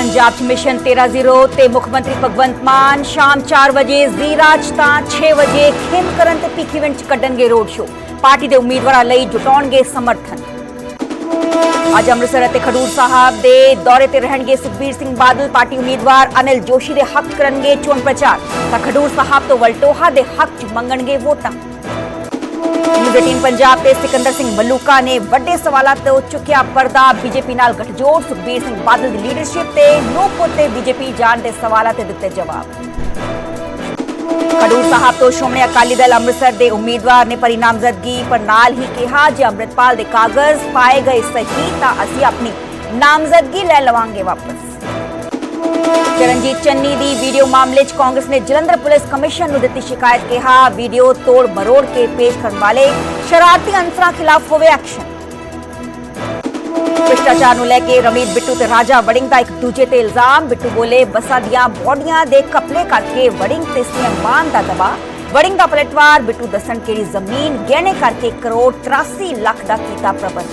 ਪੰਜਾਬ 'ਚ ਮਿਸ਼ਨ 13-0 ਤੇ ਮੁੱਖ ਮੰਤਰੀ ਭਗਵੰਤ ਮਾਨ ਸ਼ਾਮ 4 ਵਜੇ ਜ਼ੀਰਾਜ ਤਾਂ 6 ਵਜੇ ਖੇਮਕਰਨ ਤੇ ਭਿੱਖੀਵਿੰਡ 'ਚ ਕੱਢਣਗੇ ਰੋਡ ਸ਼ੋਅ। ਪਾਰਟੀ ਦੇ ਉਮੀਦਵਾਰਾਂ ਲਈ ਜੁਟਾਉਣਗੇ ਸਮਰਥਨ। ਅੱਜ ਅੰਮ੍ਰਿਤਸਰ ਅਤੇ ਖਡੂਰ ਸਾਹਿਬ ਦੇ ਦੌਰੇ ਤੇ ਰਹਿਣਗੇ ਸੁਖਬੀਰ ਸਿੰਘ ਬਾਦਲ, ਪਾਰਟੀ ਉਮੀਦਵਾਰ ਅਨਿਲ ਜੋਸ਼ੀ ਦੇ ਹੱਕ ਕਰਨਗੇ ਚੋਣ ਪ੍ਰਚਾਰ। ਤਾਂ ਖਡੂਰ ਸਾਹਿਬ ਤੋਂ ਵਲਟੋਹਾ ਦੇ ਹੱਕ 'ਚ ਮੰਗਣਗੇ ਵੋਟਾਂ। ਨਿਊਜ਼ 18 ਪੰਜਾਬ ਤੇ ਸਿਕੰਦਰ ਸਿੰਘ ਮਲੂਕਾ ਨੇ ਵੱਡੇ ਸਵਾਲਾਂ ਤੋਂ ਚੁੱਕਿਆ ਪਰਦਾ। ਬੀਜੇਪੀ ਨਾਲ ਗੱਠਜੋੜ ਸੁਖਬੀਰ ਸਿੰਘ ਬਾਦਲ ਦੀ ਲੀਡਰਸ਼ਿਪ ਤੇ ਨੂਪੁਰ ਤੇ ਬੀਜੇਪੀ ਜਾਣ ਦੇ ਸਵਾਲਾਂ ਤੇ ਦਿੱਤੇ ਜਵਾਬ। ਖਡੂਰ ਸਾਹਿਬ ਤੋਂ ਸ਼੍ਰੋਮਣੀ ਅਕਾਲੀ ਦਲ ਅੰਮ੍ਰਿਤਸਰ ਦੇ ਉਮੀਦਵਾਰ ਨੇ ਭਰੀ ਨਾਮਜ਼ਦਗੀ ਪਰ ਨਾਲ ਹੀ ਕਿਹਾ ਜੇ ਅੰਮ੍ਰਿਤਪਾਲ ਦੇ ਕਾਗਜ਼ ਪਾਏ ਗਏ ਸਹੀ ਤਾਂ ਅਸੀਂ ਆਪਣੀ ਨਾਮਜ਼ਦਗੀ ਲੈ ਲਵਾਂਗੇ ਵਾਪਸ। ਚਰਨਜੀਤ ਚੰਨੀ ਦੀ ਵੀਡੀਓ ਮਾਮਲੇ 'ਚ ਕਾਂਗਰਸ ਨੇ ਜਲੰਧਰ ਪੁਲਿਸ ਕਮਿਸ਼ਨ ਨੂੰ ਦਿੱਤੀ ਸ਼ਿਕਾਇਤ, ਕਿਹਾ ਵੀਡੀਓ ਤੋੜ ਮਰੋੜ ਕੇ ਪੇਸ਼ ਕਰਨ ਵਾਲੇ ਸ਼ਰਾਰਤੀ ਅਨਸਰਾਂ ਖਿਲਾਫ ਹੋਵੇ ਐਕਸ਼ਨ। ਭ੍ਰਿਸ਼ਟਾਚਾਰ ਨੂੰ ਲੈ ਕੇ ਰਮੀਤ ਬਿੱਟੂ ਤੇ ਰਾਜਾ ਵੜਿੰਗ ਦਾ ਇੱਕ ਦੂਜੇ ਤੇ ਇਲਜ਼ਾਮ। ਬਿੱਟੂ ਬੋਲੇ, ਬੱਸਾਂ ਦੀਆਂ ਬੋਡੀਆਂ ਦੇ ਕਪਲੇ ਕਰਕੇ ਵੜਿੰਗ ਤੇ ਸੀਐਮ ਮਾਨ ਦਾ ਦਬਾ ਵੜਿੰਗ ਦਾ ਪਲਟਵਾਰ, ਬਿੱਟੂ ਦੱਸਣ ਕਿਹੜੀ ਜ਼ਮੀਨ, ਗਹਿਣੇ ਕਰਕੇ ਕਰੋੜ 83 ਲੱਖ ਦਾ ਕੀਤਾ ਪ੍ਰਬੰਧ।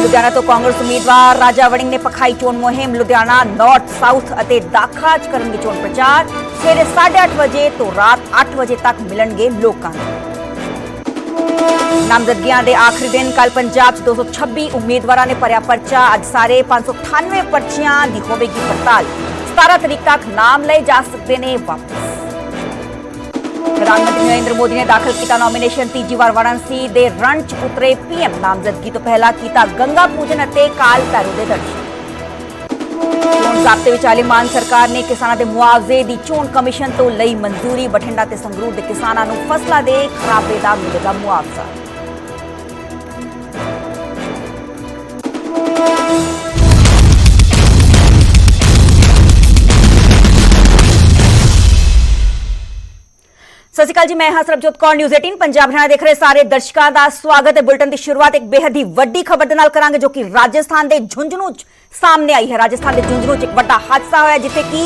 ਲੁਧਿਆਣਾ ਤੋਂ ਕਾਂਗਰਸ ਉਮੀਦਵਾਰ ਰਾਜਾ ਵੜਿੰਗ ਨੇ ਪਖਾਈ ਚੋਣ ਮੁਹਿੰਮ, ਲੁਧਿਆਣਾ ਨਾਰਥ ਸਾਊਥ ਅਤੇ ਦਾਖਾ ਚ ਕਰਨਗੇ ਚੋਣ ਪ੍ਰਚਾਰ। ਸਵੇਰੇ 8:30 ਵਜੇ ਤੋਂ ਰਾਤ 8 ਵਜੇ ਤੱਕ ਮਿਲਣਗੇ ਲੋਕਾਂ ਨੂੰ ਨਾਮਜ਼ਦਗੀਆਂ ਦੇ ਆਖਰੀ ਦਿਨ ਕੱਲ ਪੰਜਾਬ 'ਚ 226 ਉਮੀਦਵਾਰਾਂ ਨੇ ਭਰਿਆ ਪਰਚਾ। ਅੱਜ ਸਾਰੇ 598 ਪਰਚੀਆਂ ਦੀ ਹੋਵੇਗੀ ਪੜਤਾਲ। 17 ਤਰੀਕ ਤੱਕ ਨਾਮ ਲਏ ਜਾ ਸਕਦੇ ਨੇ ਵਾਪਸ। ਪ੍ਰਧਾਨ ਮੰਤਰੀ ਨਰਿੰਦਰ ਮੋਦੀ ਨੇ ਦਾਖਲ ਕੀਤਾ ਨੋਮੀਨੇਸ਼ਨ ਤੀਜੀ ਵਾਰ ਵਾਰਾਣਸੀ ਦੇ ਰਣ 'ਚ ਉਤਰੇ ਪੀਐਮ ਨਾਮਜ਼ਦਗੀ ਤੋਂ ਪਹਿਲਾਂ ਕੀਤਾ ਗੰਗਾ ਪੂਜਨ ਅਤੇ ਕਾਲ ਭੈਰਵ ਦੇ ਦਰਸ਼ਨ ਚੋਣ ਜ਼ਾਬਤੇ ਵਿਚਾਲੇ ਮਾਨ ਸਰਕਾਰ ਨੇ ਕਿਸਾਨਾਂ ਦੇ ਮੁਆਵਜ਼ੇ ਦੀ ਚੋਣ ਕਮਿਸ਼ਨ ਤੋਂ ਲਈ ਮਨਜ਼ੂਰੀ ਬਠਿੰਡਾ ਤੇ ਸੰਗਰੂਰ ਦੇ ਕਿਸਾਨਾਂ ਨੂੰ ਫਸਲਾਂ ਦੇ ਖਰਾਬੇ ਦਾ ਮਿਲੇਗਾ ਮੁਆਵਜ਼ਾ ਸਤਿ ਸ਼੍ਰੀ ਅਕਾਲ ਜੀ, ਮੈਂ ਹਾਂ ਸਰਬਜੋਤ ਕੌਰ ਨਿਊਜ਼ 18 ਪੰਜਾਬ ਹਰਿਆਣਾ ਦੇਖ ਰਹੇ ਸਾਰੇ ਦਰਸ਼ਕਾਂ ਦਾ ਸਵਾਗਤ ਹੈ ਬੁਲਟਨ ਦੀ ਸ਼ੁਰੂਆਤ ਇੱਕ ਬੇहद ਹੀ ਵੱਡੀ ਖਬਰ ਦੇ ਨਾਲ ਕਰਾਂਗੇ ਜੋ ਕਿ ਰਾਜਸਥਾਨ ਦੇ ਝੁੰਝਨੂ ਸਾਹਮਣੇ ਆਈ ਹੈ। ਰਾਜਸਥਾਨ ਦੇ ਝੁੰਝਨੂ 'ਚ ਇੱਕ ਵੱਡਾ ਹਾਦਸਾ ਹੋਇਆ ਜਿੱਥੇ ਕਿ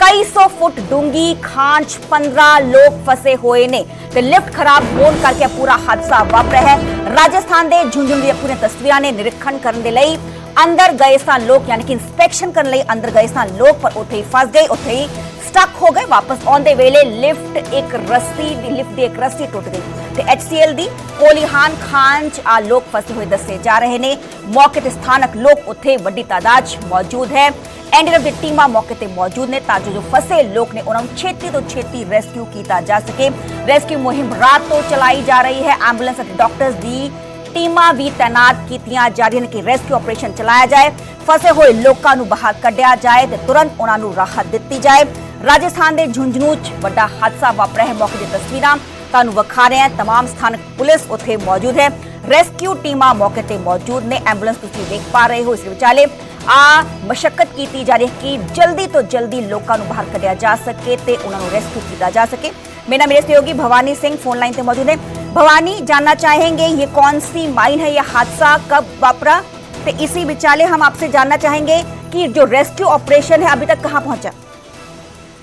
ਕਈ ਸੌ ਫੁੱਟ ਡੂੰਗੀ ਖਾਨ 15 ਲੋਕ ਫਸੇ ਹੋਏ ਨੇ ਤੇ ਲਿਫਟ ਖਰਾਬ ਹੋਣ ਕਰਕੇ ਪੂਰਾ ਹਾਦਸਾ ਵਾਪਰਿਆ ਹੈ। ਰਾਜਸਥਾਨ ਦੇ ਝੁੰਝਨੂ ਦੀਆਂ ਪੂਰੀਆਂ ਤਸਵੀਰਾਂ ਨੇ ਨਿਰੀਖਣ ਕਰਨ ਦੇ ਲਈ ਅੰਦਰ ਗਏ ਸਨ ਲੋਕ, ਯਾਨੀ ਕਿ ਇਨਸਪੈਕਸ਼ਨ ਕਰਨ ਲਈ ਅੰਦਰ ਗਏ ਸਨ ਲੋਕ ਪਰ ਉੱਥੇ ਹੀ ਫਸ ਗਏ। ਉੱਥੇ ਹੀ ਸਟਕ ਹੋ ਗਏ। ਵਾਪਸ ਆਉਂਦੇ ਵੇਲੇ ਲਿਫਟ ਇੱਕ ਰੱਸੀ ਦੀ ਲਿਫਟ ਦੀ ਇੱਕ ਰੱਸੀ ਟੁੱਟ ਗਈ। ਤੇ HCL ਦੀ ਕੋਲੀਹਾਨ ਖਾਨ ਚ ਆ ਲੋਕ ਫਸੇ ਹੋਏ ਦੱਸੇ ਜਾ ਰਹੇ ਨੇ। ਮੌਕੇ ਤੇ ਸਥਾਨਕ ਲੋਕ ਉੱਥੇ ਵੱਡੀ ਤਾਦਾਦ 'ਚ ਮੌਜੂਦ ਹੈ। ਐਨਡੀਆਰਐਫ ਦੀ ਟੀਮਾਂ ਮੌਕੇ ਤੇ ਮੌਜੂਦ ਨੇ ਤਾਂ ਜੋ ਜੋ ਫਸੇ ਲੋਕ ਨੇ, ਉਹਨਾਂ ਨੂੰ ਛੇਤੀ ਤੋਂ ਛੇਤੀ ਰੈਸਕਿਊ ਕੀਤਾ ਜਾ ਸਕੇ। ਰੈਸਕਿਊ ਮੁਹਿੰਮ ਰਾਤ ਤੋਂ ਚਲਾਈ ਜਾ ਰਹੀ ਹੈ। ਐਂਬੂਲੈਂਸ ਅਤੇ ਡਾਕਟਰਸ ਦੀ ਟੀਮਾਂ ਵੀ ਤਾਇਨਾਤ ਕੀਤੀਆਂ ਜਾ ਰਹੀਆਂ ਨੇ ਕਿ ਰੈਸਕਿਊ ਆਪਰੇਸ਼ਨ ਚਲਾਇਆ ਜਾਏ। ਫਸੇ ਹੋਏ ਲੋਕਾਂ ਨੂੰ ਬਾਹਰ ਕੱਢਿਆ ਜਾਏ ਤੇ ਤੁਰੰਤ ਉਹਨਾਂ ਨੂੰ ਰਾਹਤ ਦਿੱਤੀ ਜਾਏ। ਰਾਜਸਥਾਨ ਦੇ ਝੁੰਝਨੂ 'ਚ ਵੱਡਾ ਹਾਦਸਾ ਵਾਪਰਿਆ ਹੈ ਮੌਕੇ ਦੀ ਤਸਵੀਰਾਂ ਤੁਹਾਨੂੰ ਵਿਖਾ ਰਹੇ ਹਾਂ तमाम ਸਥਾਨਕ ਪੁਲਿਸ ਉੱਥੇ ਮੌਜੂਦ ਹੈ ਰੈਸਕਿਊ ਟੀਮਾਂ ਮੌਕੇ ਤੇ ਮੌਜੂਦ ਨੇ ਐਂਬੂਲੈਂਸ ਤੁਸੀਂ ਦੇਖ ਪਾ ਰਹੇ ਹੋ ਇਸ ਵਿਚਾਲੇ ਆ ਮਸ਼ੱਕਤ ਕੀਤੀ ਜਾ ਰਹੀ ਹੈ ਕਿ ਜਲਦੀ ਤੋਂ ਜਲਦੀ ਲੋਕਾਂ ਨੂੰ ਬਾਹਰ ਕੱਢਿਆ ਜਾ ਸਕੇ ਤੇ ਉਹਨਾਂ ਨੂੰ ਰੈਸਕਿਊ ਕੀਤਾ ਜਾ ਸਕੇ मेरा मेरे सहयोगी भवानी सिंह फोन लाइन पे मौजूद है भवानी जानना चाहेंगे ये कौन सी माइन है ये हादसा कब वापरा तो इसी विचाले हम आपसे जानना चाहेंगे कि जो रेस्क्यू ऑपरेशन है अभी तक कहाँ पहुंचा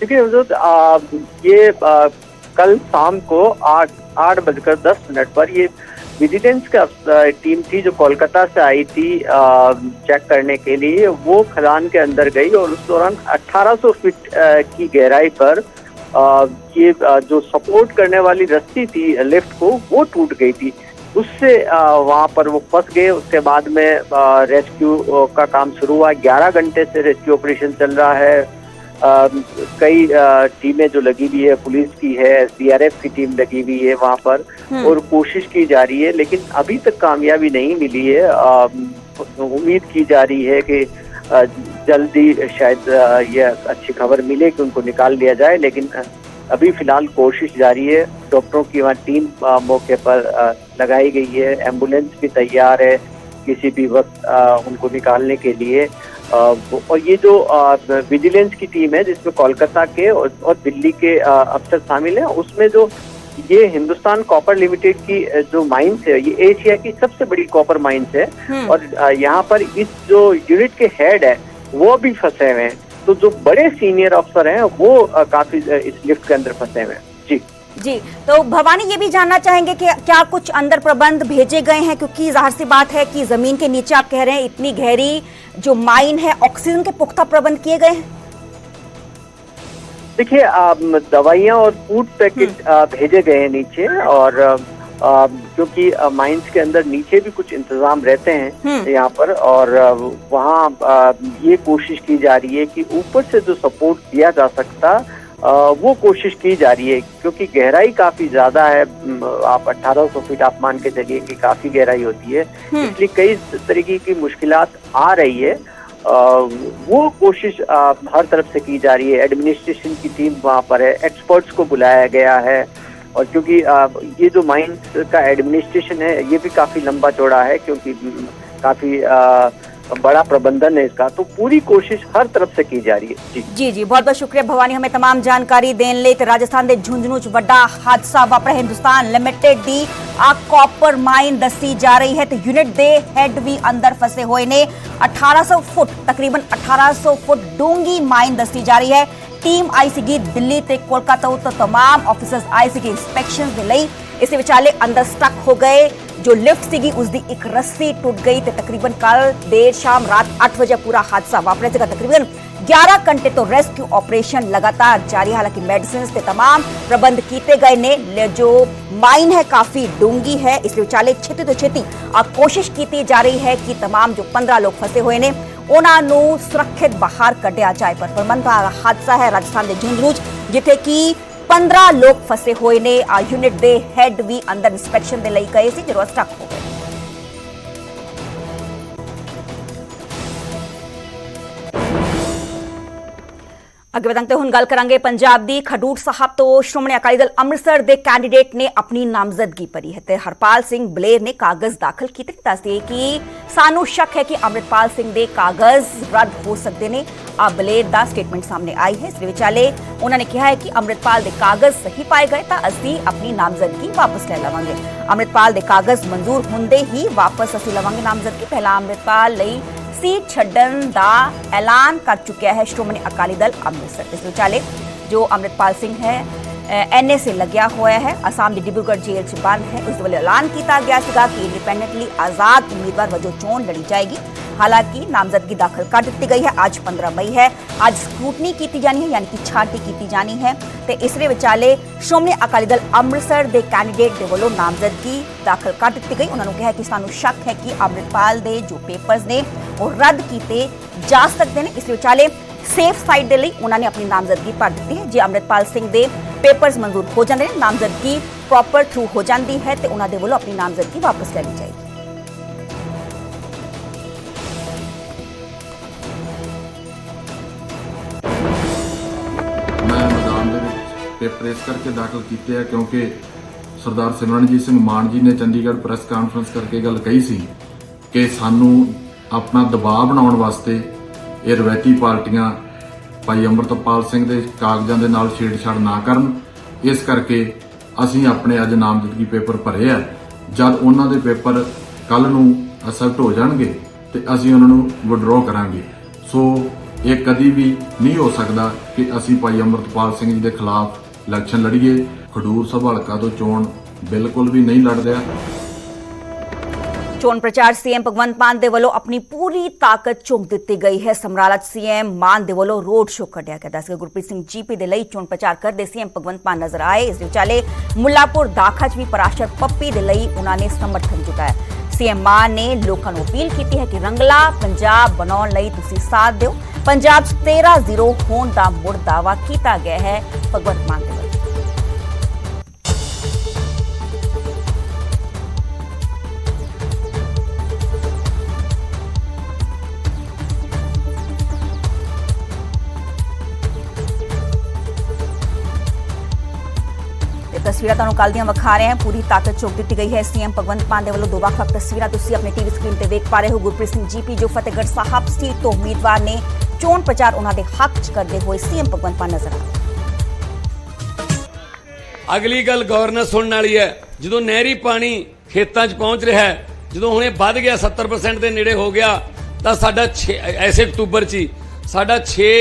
देखिए ये आ, कल शाम को आठ आठ बजकर दस मिनट पर ये विजिलेंस का टीम थी जो कोलकाता से आई थी चेक करने के लिए वो खदान के अंदर गई और उस दौरान 1800 फीट की गहराई पर ये जो सपोर्ट करने वाली रस्सी थी लिफ्ट को वो टूट गई थी। उससे वहाँ पर वो फंस गए उसके बाद में रेस्क्यू का काम शुरू हुआ। 11 घंटे से रेस्क्यू ऑपरेशन चल रहा है। कई टीमें जो लगी हुई है पुलिस की है सीआरएफ की टीम लगी हुई है वहाँ पर हम्म। और कोशिश की जा रही है लेकिन अभी तक कामयाबी नहीं मिली है। उम्मीद की जा रही है कि जल्दी शायद यह अच्छी खबर मिले कि उनको निकाल लिया जाए लेकिन अभी फ़िलहाल कोशिश जारी है। डॉक्टरों की वहाँ टीम मौके पर लगाई गई है। एंबुलेंस भी तैयार है किसी भी वक्त उनको निकालने के लिए। और ये जो विजिलेंस की टीम है जिसमें कोलकाता के और, और दिल्ली के अफसर शामिल हैं उसमें जो ये हिंदुस्तान कॉपर लिमिटेड की जो माइंस है ये एशिया की सबसे बड़ी कॉपर माइंस है। और यहाँ पर इस जो यूनिट के हेड है वो भी फंसे हुए हैं। तो जो बड़े सीनियर अफसर हैं वो काफ़ी इस लिफ्ट के अंदर फंसे हुए हैं। जी। जी तो भवानी ये भी जानना चाहेंगे कि क्या कुछ अंदर प्रबंध भेजे गए हैं? क्योंकि ज़ाहिर सी बात है कि ज़मीन के नीचे आप कह रहे हैं इतनी गहरी जो माइन है ऑक्सीजन के पुख्ता प्रबंध किए गए हैं देखिए दवाइयाँ और फ़ूड पैकेट भेजे गए हैं नीचे और क्योंकि माइंस के अंदर नीचे भी कुछ इंतज़ाम रहते हैं हम्म। यहाँ पर और वहाँ ये कोशिश की जा रही है कि ऊपर से जो सपोर्ट दिया जा सकता वो कोशिश की जा रही है क्योंकि गहराई काफ़ी ज़्यादा है। आप 1800 फीट आप मान के चलिए कि काफ़ी गहराई होती है। हम्म। इसलिए कई तरीके की मुश्किल आ रही है। वो कोशिश हर तरफ़ से की जा रही है। एडमिनिस्ट्रेशन की टीम वहाँ पर है। एक्सपर्ट्स को बुलाया गया है। और क्योंकि ये जो माइंस का एडमिनिस्ट्रेशन है ये भी काफ़ी लंबा चौड़ा है क्योंकि काफ़ी बड़ा प्रबंधन है इसका तो पूरी कोशिश हर तरफ से की जा रही है जी ਜੀ ਜੀ ਬਹੁਤ ਬਹੁਤ ਸ਼ੁਕਰੀਆ ਭਵਾਨੀ ਹਮੇ तमाम ਜਾਣਕਾਰੀ ਦੇਣ ਲਈ ਤੇ ਰਾਜਸਥਾਨ ਦੇ ਝੁੰਝਨੂ ਚ ਵੱਡਾ ਹਾਦਸਾ ਵਾਪਰਿਆ ਹਿੰਦੁਸਤਾਨ ਲਿਮਟਿਡ ਦੀ ਆ ਕਾਪਰ ਮਾਈਨ ਦੱਸੀ ਜਾ ਰਹੀ ਹੈ ਤੇ ਯੂਨਿਟ ਦੇ ਹੈੱਡ ਵੀ ਅੰਦਰ ਫਸੇ ਹੋਏ ਨੇ 1800 ਫੁੱਟ ਤਕਰੀਬਨ 1800 ਫੁੱਟ ਡੂੰਗੀ ਮਾਈਨ ਦੱਸੀ ਜਾ ਰਹੀ ਹੈ ਟੀਮ ਆਈ ਸੀਗੀ ਦਿੱਲੀ ਤੇ ਕੋਲਕਾਤਾ ਤੋਂ ਤਮਾਮ ਆਫੀਸਰਸ ਆਏ ਸੀਗੇ ਇਨਸਪੈਕਸ਼ਨ ਦੇ ਲਈ ਇਸੇ ਵਿਚਾਲੇ ਅੰਦਰ ਸਟਕ ਹੋ ਗਏ ਜੋ ਲਿਫਟ ਸੀਗੀ ਉਸ ਦੀ ਇੱਕ ਰੱਸੀ ਟੁੱਟ ਗਈ ਤੇ ਤਕਰੀਬਨ ਕੱਲ ਦੇਰ ਸ਼ਾਮ ਰਾਤ 8 ਵਜੇ ਪੂਰਾ ਹਾਦਸਾ ਵਾਪਰਿਆ ਸੀਗਾ ਤਕਰੀਬਨ 11 ਘੰਟੇ ਤੋਂ ਰੈਸਕਿਊ ਆਪਰੇਸ਼ਨ ਲਗਾਤਾਰ ਜਾਰੀ ਹੈ। ਹਾਲਾਂਕਿ ਮੈਡੀਸਿਨਸ ਤੇ तमाम ਪ੍ਰਬੰਧ ਕੀਤੇ ਗਏ ਨੇ ਲੇ- ਜੋ ਮਾਈਨ ਹੈ ਕਾਫੀ ਡੂੰਗੀ ਹੈ ਇਸ ਦੇ ਵਿਚਾਲੇ ਛੇਤੀ ਤੋਂ ਛੇਤੀ ਆ ਕੋਸ਼ਿਸ਼ ਕੀਤੀ ਜਾ ਰਹੀ ਹੈ ਕਿ तमाम ਜੋ 15 ਲੋਕ ਫਸੇ ਹੋਏ ਨੇ ਉਹਨਾਂ ਨੂੰ ਸੁਰੱਖਿਅਤ ਬਾਹਰ ਕੱਢਿਆ ਜਾਏ ਪਰ ਪਰਮੰਤਾ ਹਾਦਸਾ ਹੈ ਰਾਜਸਥਾਨ ਦੇ ਝੁੰਝਨੂ 'ਚ ਜਿੱਥੇ ਕਿ 15 ਲੋਕ ਫਸੇ ਹੋਏ ਨੇ। ਆ ਯੂਨਿਟ ਦੇ ਹੈੱਡ ਵੀ ਅੰਦਰ ਇਨਸਪੈਕਸ਼ਨ ਦੇ ਲਈ ਗਏ ਸੀ, ਜਦੋਂ ਸਟਕ ਹੋ ਗਏ। ਅੱਗੇ ਵਧਾਂਗੇ ਹੁਣ ਗੱਲ ਕਰਾਂਗੇ ਪੰਜਾਬ ਦੀ। ਖਡੂਰ ਸਾਹਿਬ ਤੋਂ ਸ਼੍ਰੋਮਣੀ ਅਕਾਲੀ ਦਲ ਅੰਮ੍ਰਿਤਸਰ ਦੇ ਕੈਂਡੀਡੇਟ ਨੇ ਆਪਣੀ ਨਾਮਜ਼ਦਗੀ ਭਰੀ ਹੈ ਤੇ ਹਰਪਾਲ ਸਿੰਘ ਬਲੇਰ ਨੇ ਕਾਗਜ਼ ਦਾਖਲ ਕੀਤੇ। ਦੱਸਦੇ ਕਿ ਸਾਨੂੰ ਸ਼ੱਕ ਹੈ ਕਿ ਅੰਮ੍ਰਿਤਪਾਲ ਸਿੰਘ ਦੇ ਕਾਗਜ਼ ਰੱਦ ਹੋ ਸਕਦੇ ਨੇ। ਆ ਦਾ ਸਟੇਟਮੈਂਟ ਸਾਹਮਣੇ ਆਈ ਹੈ। ਇਸ ਦੇ ਵਿਚਾਲੇ ਉਹਨਾਂ ਨੇ ਕਿਹਾ ਹੈ ਕਿ ਅੰਮ੍ਰਿਤਪਾਲ ਦੇ ਕਾਗਜ਼ ਸਹੀ ਪਾਏ ਗਏ ਤਾਂ ਅਸੀਂ ਆਪਣੀ ਨਾਮਜ਼ਦਗੀ ਵਾਪਸ ਲੈ ਲਵਾਂਗੇ। ਅੰਮ੍ਰਿਤਪਾਲ ਦੇ ਕਾਗਜ਼ ਮਨਜ਼ੂਰ ਹੁੰਦੇ ਹੀ ਵਾਪਸ ਅਸੀਂ ਲਵਾਂਗੇ ਨਾਮਜ਼ਦਗੀ। ਪਹਿਲਾਂ ਅੰਮ੍ਰਿਤਪਾਲ ਲਈ ਸੀਟ ਛੱਡਣ ਦਾ ਐਲਾਨ ਕਰ ਚੁੱਕਿਆ ਹੈ ਸ਼੍ਰੋਮਣੀ ਅਕਾਲੀ ਦਲ ਅੰਮ੍ਰਿਤਸਰ। ਇਸ ਵਿਚਾਲੇ ਜੋ ਅੰਮ੍ਰਿਤਪਾਲ ਸਿੰਘ ਹੈ ਐਨਐਸਏ ਲੱਗਿਆ ਹੋਇਆ ਹੈ। ਅਸਾਮ ਦੀ ਡਿਬਰੂਗੜ੍ਹ ਜੇਲ੍ਹ 'ਚ ਬੰਦ ਹੈ। ਉਸ ਵੱਲੋਂ ਐਲਾਨ ਕੀਤਾ ਗਿਆ ਸੀਗਾ ਕਿ ਇੰਡੀਪੈਂਡੈਂਟਲੀ ਆਜ਼ਾਦ ਉਮੀਦਵਾਰ ਵਜੋਂ ਚੋਣ ਲੜੀ ਜਾਏਗੀ। ਹਾਲਾਂਕਿ ਨਾਮਜ਼ਦਗੀ ਦਾਖਲ ਕਰ ਦਿੱਤੀ ਗਈ ਹੈ। ਅੱਜ 15 ਮਈ ਹੈ। ਅੱਜ ਸਕੂਟਨੀ ਕੀਤੀ ਜਾਣੀ ਹੈ, ਯਾਨੀ ਕਿ ਛਾਂਟੀ ਕੀਤੀ ਜਾਣੀ ਹੈ। ਤੇ ਇਸ ਵਿਚਾਲੇ ਸ਼੍ਰੋਮਣੀ ਅਕਾਲੀ ਦਲ ਅੰਮ੍ਰਿਤਸਰ ਦੇ ਕੈਂਡੀਡੇਟ ਦੇ ਵੱਲੋਂ ਨਾਮਜ਼ਦਗੀ ਦਾਖਲ ਕਰ ਦਿੱਤੀ ਗਈ। ਉਹਨਾਂ ਨੂੰ ਕਿਹਾ ਕਿ ਸਾਨੂੰ ਸ਼ੱਕ ਹੈ ਕਿ ਅੰਮ੍ਰਿਤਪਾਲ ਦੇ ਜੋ ਪੇਪਰਸ ਨੇ ਉਹ ਰੱਦ ਕੀਤੇ ਜਾ ਸਕਦੇ ਨੇ। ਇਸ ਵਿਚਾਲੇ ਸੇਫ ਸਾਈਡ ਦੇ ਲਈ ਉਹਨਾਂ ਨੇ ਆਪਣੀ ਨਾਮਜ਼ਦਗੀ ਭਰ ਦਿੱਤੀ ਹੈ। ਜੇ ਅੰਮ੍ਰਿਤਪਾਲ ਸਿੰਘ ਦੇ ਪੇਪਰਸ ਮਨਜ਼ੂਰ ਹੋ ਜਾਂਦੇ ਨੇ, ਨਾਮਜ਼ਦਗੀ ਪ੍ਰੋਪਰ ਥਰੂ ਹੋ ਜਾਂਦੀ ਹੈ ਤੇ ਉਹਨਾਂ ਦੇ ਵੱਲੋਂ ਆਪਣੀ ਨਾਮਜ਼ਦਗੀ ਵਾਪਸ ਲੈ ਲਈ ਮੈਂ ਮੈਦਾਨ ਦੇ ਵਿੱਚ ਪੇਪਰ ਇਸ ਕਰਕੇ ਦਾਖਲ ਕੀਤੇ ਆ ਕਿਉਂਕਿ ਸਰਦਾਰ ਸਿਮਰਨਜੀਤ ਸਿੰਘ ਮਾਨ ਜੀ ਨੇ ਚੰਡੀਗੜ੍ਹ ਪ੍ਰੈਸ ਕਾਨਫਰੰਸ ਕਰਕੇ ਗੱਲ ਕਹੀ ਸੀ ਕਿ ਸਾਨੂੰ ਆਪਣਾ ਦਬਾਅ ਬਣਾਉਣ ਵਾਸਤੇ ਇਹ ਰਵਾਇਤੀ ਪਾਰਟੀਆਂ ਭਾਈ ਅੰਮ੍ਰਿਤਪਾਲ ਸਿੰਘ ਦੇ ਕਾਗਜ਼ਾਂ ਦੇ ਨਾਲ ਛੇੜਛਾੜ ਨਾ ਕਰਨ। ਇਸ ਕਰਕੇ ਅਸੀਂ ਆਪਣੇ ਅੱਜ ਨਾਮਜ਼ਦਗੀ ਪੇਪਰ ਭਰੇ ਆ। ਜਦ ਉਹਨਾਂ ਦੇ ਪੇਪਰ ਕੱਲ ਨੂੰ ਅਸੈਪਟ ਹੋ ਜਾਣਗੇ ਤੇ ਅਸੀਂ ਉਹਨਾਂ ਨੂੰ ਵਿਡਰਾਅ ਕਰਾਂਗੇ। ਸੋ ਇਹ ਕਦੀ ਵੀ ਨਹੀਂ ਹੋ ਸਕਦਾ ਕਿ ਅਸੀਂ ਭਾਈ ਅੰਮ੍ਰਿਤਪਾਲ ਸਿੰਘ ਜੀ ਦੇ ਖਿਲਾਫ ਇਲੈਕਸ਼ਨ ਲੜੀਏ। ਖਡੂਰ ਸਭਾ ਹਲਕਾ ਤੋਂ ਚੋਣ ਬਿਲਕੁਲ ਵੀ ਨਹੀਂ ਲੜ ਰਿਹਾ। ਚੋਣ ਪ੍ਰਚਾਰ ਸੀਐਮ ਭਗਵੰਤ ਮਾਨ ਦੇ ਵੱਲੋਂ ਆਪਣੀ ਪੂਰੀ ਤਾਕਤ ਝੋਂਕ ਦਿੱਤੀ ਗਈ ਹੈ। ਸਮਰਾਲਾ 'ਚ ਸੀਐਮ ਮਾਨ ਦੇ ਵੱਲੋਂ ਰੋਡ ਸ਼ੋਅ ਕੱਢਿਆ ਗਿਆ। ਦੱਸ ਕੇ ਗੁਰਪ੍ਰੀਤ ਸਿੰਘ ਜੀਪੀ ਦੇ ਲਈ ਚੋਣ ਪ੍ਰਚਾਰ ਕਰਦੇ ਸੀਐਮ ਭਗਵੰਤ ਮਾਨ ਨਜ਼ਰ ਆਏ। ਇਸ ਵਿਚਾਲੇ ਮੁੱਲਾਪੁਰ ਦਾਖਾ 'ਚ ਵੀ ਪਰਾਸ਼ਰ ਪੱਪੀ ਦੇ ਲਈ ਉਹਨਾਂ ਨੇ ਸਮਰਥਨ ਜੁਟਾਇਆ। ਸੀਐਮ ਮਾਨ ਨੇ ਲੋਕਾਂ ਨੂੰ ਅਪੀਲ ਕੀਤੀ ਹੈ ਕਿ ਰੰਗਲਾ ਪੰਜਾਬ ਬਣਾਉਣ ਲਈ ਤੁਸੀਂ ਸਾਥ ਦਿਓ। ਪੰਜਾਬ 'ਚ 13-0 ਹੋਣ ਦਾ ਮੁੜ ਦਾਵਾ ਕੀਤਾ ਗਿਆ ਹੈ ਭਗਵੰਤ ਮਾਨ ਦੇ ਵੱਲੋਂ। ਤਸਵੀਰਾਂ ਤੁਹਾਨੂੰ ਕੱਲ ਦੀਆਂ ਵਿਖਾ ਰਹੇ ਹਾਂ। ਪੂਰੀ ਤਾਕਤ ਝੋਕ ਦਿੱਤੀ ਗਈ ਹੈ। ਸੀਐਮ ਭਗਵੰਤ ਮਾਨ ਦੇ ਵੱਲੋਂ ਦੋ ਵੱਖ-ਵੱਖ ਤਸਵੀਰਾਂ ਤੁਸੀਂ ਆਪਣੇ ਟੀਵੀ ਸਕਰੀਨ ਤੇ ਵੇਖ ਪਾ ਰਹੇ ਹੋ। ਗੁਰਪ੍ਰੀਤ ਸਿੰਘ ਜੀਪੀ, ਜੋ ਫਤਿਹਗੜ੍ਹ ਸਾਹਿਬ ਸੀਟ ਤੋਂ ਉਮੀਦਵਾਰ ਨੇ, ਚੋਣ ਪ੍ਰਚਾਰ ਉਹਨਾਂ ਦੇ ਹੱਕ 'ਚ ਕਰਦੇ ਹੋਏ ਸੀਐਮ ਭਗਵੰਤ ਮਾਨ ਨਜ਼ਰ ਆਏ। ਅਗਲੀ ਗੱਲ ਗਵਰਨਰ ਸੁਣਨ ਵਾਲੀ ਹੈ। ਜਦੋਂ ਨਹਿਰੀ ਪਾਣੀ ਖੇਤਾਂ 'ਚ ਪਹੁੰਚ ਰਿਹਾ ਹੈ, ਜਦੋਂ ਹੁਣ ਇਹ ਵੱਧ ਗਿਆ 70% ਦੇ ਨੇੜੇ ਹੋ ਗਿਆ, ਤਾਂ ਸਾਡਾ ਛੇ- ਐਸੇ ਅਕਤੂਬਰ 'ਚ ਹੀ ਸਾਡਾ 6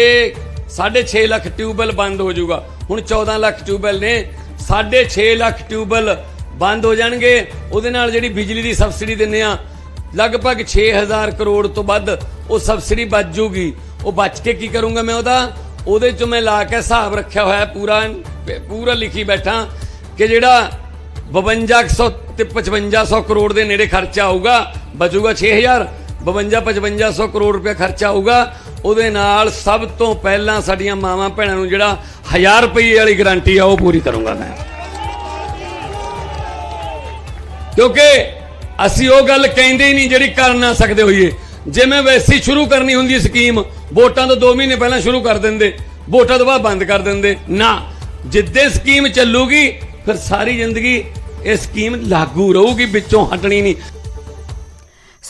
6.5 ਲੱਖ ਟਿਊਬਵੈਲ ਬੰਦ ਹੋ ਜਾਊਗਾ। ਹੁਣ 14 ਲੱਖ ਟਿਊਬਵੈਲ ਨੇ 6.5 ਲੱਖ ਟਿਊਬਲ ਬੰਦ ਹੋ ਜਾਣਗੇ। ਉਹਦੇ ਨਾਲ ਜਿਹੜੀ ਬਿਜਲੀ ਦੀ ਸਬਸਿਡੀ ਦਿੰਨੇ ਆ ਲਗਭਗ 6000 ਕਰੋੜ ਤੋਂ ਵੱਧ ਉਹ ਸਬਸਿਡੀ ਬਚ ਜੂਗੀ। ਉਹ ਬਚ ਕੇ ਕੀ ਕਰੂੰਗਾ ਮੈਂ ਉਹਦਾ? ਉਹਦੇ ਚੋਂ ਮੈਂ ਲਾ ਕੇ ਹਿਸਾਬ ਰੱਖਿਆ ਹੋਇਆ ਪੂਰਾ ਪੂਰਾ ਲਿਖੀ ਬੈਠਾ ਕਿ ਜਿਹੜਾ 5200 ਤੇ 5500 ਕਰੋੜ ਦੇ ਨੇੜੇ ਖਰਚਾ ਆਊਗਾ, ਬਚੂਗਾ 6000 52 5500 ਕਰੋੜ ਰੁਪਏ ਖਰਚਾ ਆਊਗਾ। ਉਹਦੇ ਨਾਲ ਸਭ ਤੋਂ ਪਹਿਲਾਂ ਸਾਡੀਆਂ ਮਾਵਾਂ ਭੈਣਾਂ ਨੂੰ ਜਿਹੜਾ 1000 ਰੁਪਏ ਵਾਲੀ ਗਾਰੰਟੀ ਆ, ਉਹ ਪੂਰੀ ਕਰੂੰਗਾ ਮੈਂ। ਕਿਉਂਕਿ ਅਸੀਂ ਉਹ ਗੱਲ ਕਹਿੰਦੇ ਹੀ ਨਹੀਂ ਜਿਹੜੀ ਕਰ ਨਾ ਸਕਦੇ ਹੋਈਏ। ਜਿਵੇਂ ਮੈਂ ਵੈਸੀ ਸ਼ੁਰੂ ਕਰਨੀ ਹੁੰਦੀ ਸਕੀਮ, ਵੋਟਾਂ ਤੋਂ 2 ਮਹੀਨੇ ਪਹਿਲਾਂ ਸ਼ੁਰੂ ਕਰ ਦਿੰਦੇ, ਵੋਟਾਂ ਤੋਂ ਬਾਅਦ ਬੰਦ ਕਰ ਦਿੰਦੇ। ਨਾ, ਜਿੱਦੇ ਸਕੀਮ ਚੱਲੂਗੀ, ਫਿਰ ਸਾਰੀ ਜ਼ਿੰਦਗੀ ਇਹ ਸਕੀਮ ਲਾਗੂ ਰਹੂਗੀ, ਵਿੱਚੋਂ ਹਟਣੀ ਨਹੀਂ।